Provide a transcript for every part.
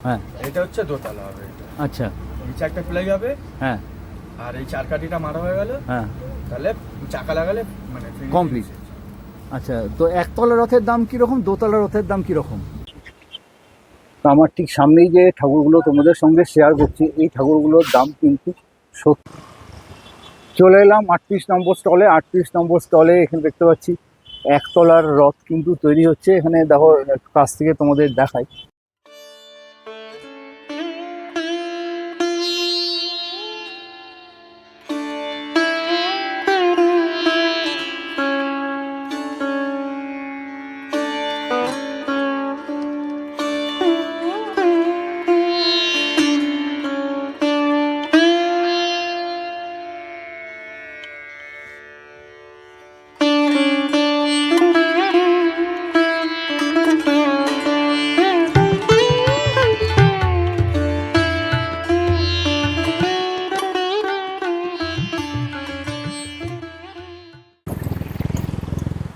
হ্যাঁ। এটা হচ্ছে দোতলা হবে আচ্ছা। নিচে একটা প্লাই হবে। হ্যাঁ। আর এই চার কাঠিটা মারা হয়ে গেল। হ্যাঁ। তাহলে চাকা লাগালে মানে. শেষ। আচ্ছা তো একতলা রথের দাম কীরকম? দোতলা রথের দাম কীরকম? আমার ঠিক সামনেই যে ঠাকুরগুলো তোমাদের সঙ্গে শেয়ার করছি এই ঠাকুরগুলোর দাম কিন্তু সত্যি। চলে এলাম আটত্রিশ নম্বর স্টলে আটত্রিশ নম্বর স্টলে এখানে দেখতে পাচ্ছি একতলার রথ কিন্তু তৈরি হচ্ছে। এখানে দেখো কাছ থেকে তোমাদের দেখাই।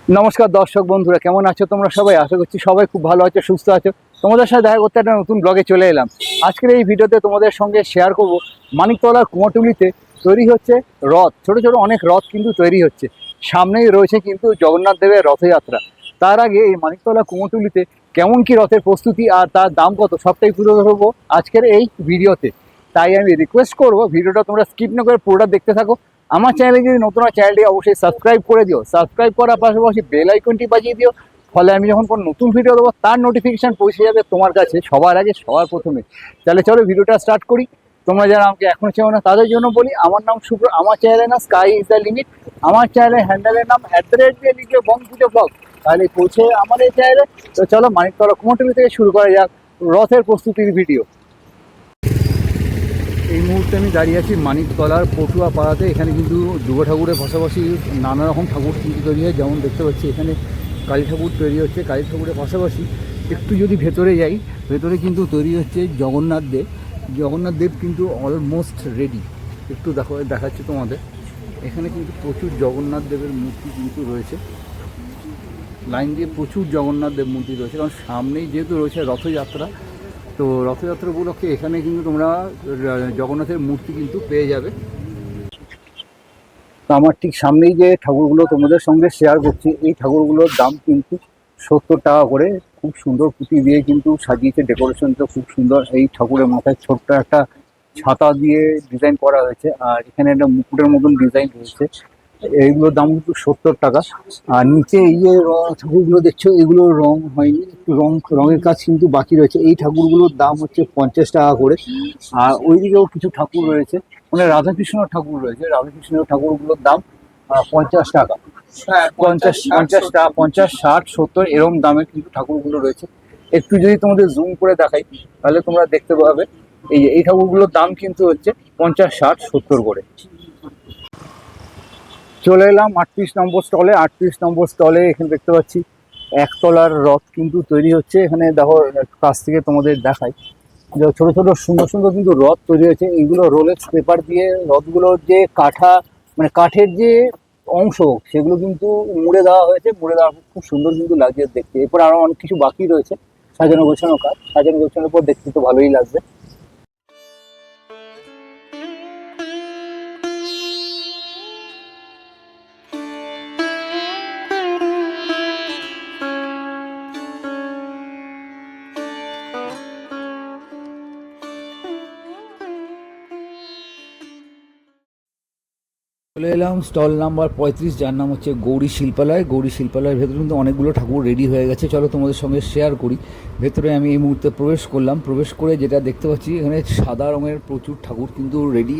নমস্কার দর্শক বন্ধুরা, কেমন আছো তোমরা সবাই? আশা করছি সবাই খুব ভালো আছো, সুস্থ আছো। তোমাদের সাথে দেখা করতে একটা নতুন ব্লগে চলে এলাম। আজকের এই ভিডিওতে তোমাদের সঙ্গে শেয়ার করব মানিকতলার কুমারটুলিতে তৈরি হচ্ছে রথ। ছোট ছোট অনেক রথ কিন্তু তৈরি হচ্ছে। সামনেই রয়েছে কিন্তু জগন্নাথ দেবের রথযাত্রা। তার আগে এই মানিকতলা কুমোরটুলিতে কেমন কি রথের প্রস্তুতি আর তার দাম কত, সবটাই তুলে ধরবো আজকের এই ভিডিওতে। তাই আমি রিকোয়েস্ট করব, ভিডিওটা তোমরা স্কিপ না করে পুরোটা দেখতে থাকো। আমার চ্যানেলে যদি নতুন হয় চ্যানেলটি অবশ্যই সাবস্ক্রাইব করে দিও। সাবস্ক্রাইব করার পাশাপাশি বেল আইকনটি বাজিয়ে দিও। ফলে আমি যখন কোনো নতুন ভিডিও দেবো, তার নোটিফিকেশান পৌঁছে যাবে তোমার কাছে, সবার আগে, সবার প্রথমে। তাহলে চলো ভিডিওটা স্টার্ট করি। তোমরা যারা আমাকে এখনও চেনো না, তাদের জন্য বলি, আমার নাম শুভ্র আমার চ্যানেলের নাম স্কাই ইজ দ্য লিমিট আমার চ্যানেলের হ্যান্ডেলের নাম অ্যাট দ্য রেট দিয়ে লিখে বং পুজো ব্লগ তাহলে পৌঁছে আমার এই চ্যানেলে তো চলো মানিকতলা কুমোটুলি থেকে শুরু করা যাক রথের প্রস্তুতির ভিডিও এই মুহূর্তে আমি দাঁড়িয়ে আছি মানিকতলার পটুয়া পাড়াতে এখানে কিন্তু দুর্গা ঠাকুরের পাশাপাশি নানা রকম ঠাকুর কিন্তু তৈরি হয়। যেমন দেখতে পাচ্ছি এখানে কালী ঠাকুর তৈরি হচ্ছে। কালী ঠাকুরের পাশাপাশি একটু যদি ভেতরে যাই, ভেতরে কিন্তু তৈরি হচ্ছে জগন্নাথ দেব। জগন্নাথ দেব কিন্তু অলমোস্ট রেডি একটু দেখো, দেখাচ্ছি তোমাদের। এখানে কিন্তু প্রচুর জগন্নাথ দেবের মূর্তি কিন্তু রয়েছে। লাইন দিয়ে প্রচুর জগন্নাথ দেব মূর্তি রয়েছে। কারণ সামনেই যেহেতু রয়েছে রথযাত্রা তো রথযাত্রা উপলক্ষে এখানে কিন্তু তোমরা জগন্নাথের মূর্তি কিন্তু পেয়ে যাবে। তো আমার ঠিক সামনেই যে ঠাকুরগুলো তোমাদের সঙ্গে শেয়ার করছি, এই ঠাকুরগুলোর দাম কিন্তু সত্তর টাকা করে খুব সুন্দর পুঁতি দিয়ে কিন্তু সাজিয়েছে ডেকোরেশন ডেকোরেশনটা খুব সুন্দর। এই ঠাকুরের মাথায় ছোট্ট একটা ছাতা দিয়ে ডিজাইন করা হয়েছে, আর এখানে একটা মুকুটের মতন ডিজাইন রয়েছে। এইগুলোর দাম কিন্তু সত্তর টাকা। আর নিচে এই যে ঠাকুরগুলো দেখছ এগুলো রং হয়নি একটু রং রঙের কাজ কিন্তু বাকি রয়েছে। এই ঠাকুরগুলোর দাম হচ্ছে পঞ্চাশ টাকা করে। আর ওইদিকেও কিছু ঠাকুর রয়েছে মানে রাধাকৃষ্ণ ঠাকুর রয়েছে। রাধাকৃষ্ণ ঠাকুরগুলোর দাম পঞ্চাশ টাকা। হ্যাঁ, পঞ্চাশ পঞ্চাশ টাকা পঞ্চাশ ষাট সত্তর এরকম দামে কিন্তু ঠাকুরগুলো রয়েছে। একটু যদি তোমাদের জুম করে দেখাই তাহলে তোমরা দেখতে পাবে। এই যে এই ঠাকুরগুলোর দাম কিন্তু হচ্ছে পঞ্চাশ ষাট সত্তর করে। চলে এলাম আটত্রিশ নম্বর স্টলে আটত্রিশ নম্বর স্টলে এখানে দেখতে পাচ্ছি, একতলার রথ কিন্তু তৈরি হচ্ছে। এখানে দেখো, কাছ থেকে তোমাদের দেখাই। ছোট ছোট, সুন্দর সুন্দর কিন্তু রথ তৈরি হয়েছে। এইগুলো রোলেক্স পেপার দিয়ে রথগুলোর যে কাঠা মানে কাঠের যে অংশ, সেগুলো কিন্তু মুড়ে দেওয়া হয়েছে। মুড়ে দেওয়া খুব সুন্দর কিন্তু লাগছে দেখতে। এরপর আরও অনেক কিছু বাকি রয়েছে। সাজানো গোছানো কাজ। সাজানো গোছানোর পর দেখতে তো ভালোই লাগবে। চলে এলাম স্টল নাম্বার পঁয়ত্রিশ, যার নাম হচ্ছে গৌরী শিল্পালয়। গৌরী শিল্পালয়ের ভেতরে কিন্তু অনেকগুলো ঠাকুর রেডি হয়ে গেছে। চলো তোমাদের সঙ্গে শেয়ার করি। ভেতরে আমি এই মুহূর্তে প্রবেশ করলাম। প্রবেশ করে যেটা দেখতে পাচ্ছি, এখানে সাদা রঙের প্রচুর ঠাকুর কিন্তু রেডি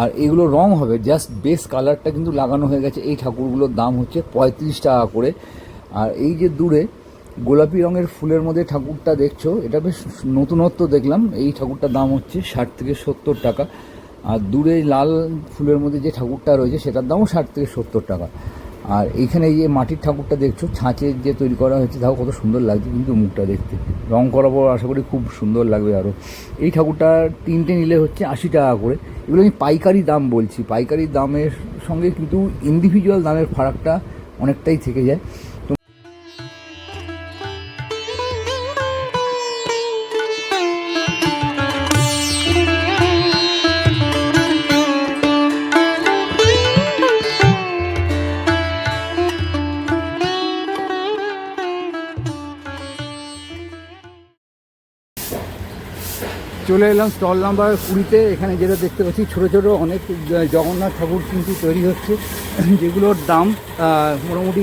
আর এগুলো রং হবে জাস্ট বেস কালারটা কিন্তু লাগানো হয়ে গেছে। এই ঠাকুরগুলোর দাম হচ্ছে পঁয়ত্রিশ টাকা করে। আর এই যে দূরে গোলাপি রঙের ফুলের মধ্যে ঠাকুরটা দেখছ, এটা বেশ নতুনত্ব দেখলাম। এই ঠাকুরটার দাম হচ্ছে ষাট থেকে সত্তর টাকা। আর দূরে লাল ফুলের মধ্যে যে ঠাকুরটা রয়েছে, সেটার দামও ষাট থেকে সত্তর টাকা। আর এইখানে এই যে মাটির ঠাকুরটা দেখছ, ছাঁচের যে তৈরি করা হয়েছে, তাও কত সুন্দর লাগছে কিন্তু মুখটা দেখতে। রং করার পর আশা করি খুব সুন্দর লাগবে আরও এই ঠাকুরটা তিনটে নিলে হচ্ছে আশি টাকা করে। এগুলো আমি পাইকারি দাম বলছি। পাইকারি দামের সঙ্গে কিন্তু ইন্ডিভিজুয়াল দামের ফারাকটা অনেকটাই থেকে যায়। চলে এলাম স্টল নাম্বার কুড়িতে। এখানে যেটা দেখতে পাচ্ছি, ছোটো ছোটো অনেক জগন্নাথ ঠাকুর কিন্তু তৈরি হচ্ছে। যেগুলোর দাম মোটামুটি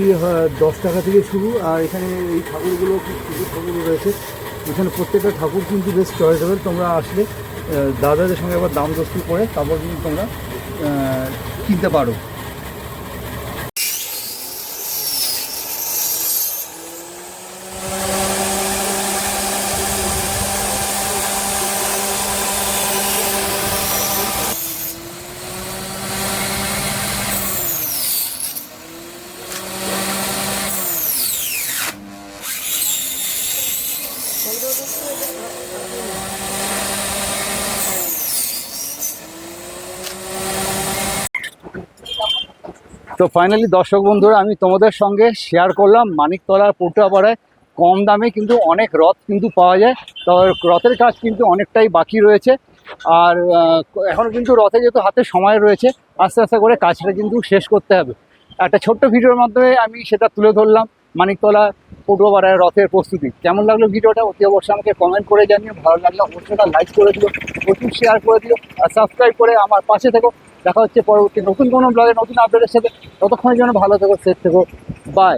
দশ টাকা থেকে শুরু। আর এখানে এই ঠাকুরগুলো সুন্দর ঠাকুর রয়েছে। এখানে প্রত্যেকটা ঠাকুর কিন্তু বেশ চয়েসেবল। তোমরা আসলে দাদাদের সঙ্গে আবার দাম দস্তি করে, তারপর কিন্তু তোমরা কিনতে পারো। তো ফাইনালি দর্শক বন্ধুরা, আমি তোমাদের সঙ্গে শেয়ার করলাম মানিকতলার পটুয়াপাড়ায় কম দামে কিন্তু অনেক রথ কিন্তু পাওয়া যায়, তো রথের কাজ কিন্তু অনেকটাই বাকি রয়েছে। আর এখনও কিন্তু রথে যেহেতু হাতে সময় রয়েছে, আস্তে আস্তে করে কাজটা কিন্তু শেষ করতে হবে। একটা ছোট্ট ভিডিওর মাধ্যমে আমি সেটা তুলে ধরলাম। মানিকতলা পটুয়াপাড়ায় রথের প্রস্তুতি। কেমন লাগল ভিডিওটা? অতি অবশ্যই আমাকে কমেন্ট করে জানিও। ভালো লাগল অবশ্যই লাইক করে দিও, প্রচুর শেয়ার করে দিও, আর সাবস্ক্রাইব করে আমার পাশে থেকো। দেখা হচ্ছে পরবর্তী নতুন কোনো ব্লগে নতুন আপডেটের সাথে। ততক্ষণের জন্য ভালো থেকো সেফ থেকো। বাই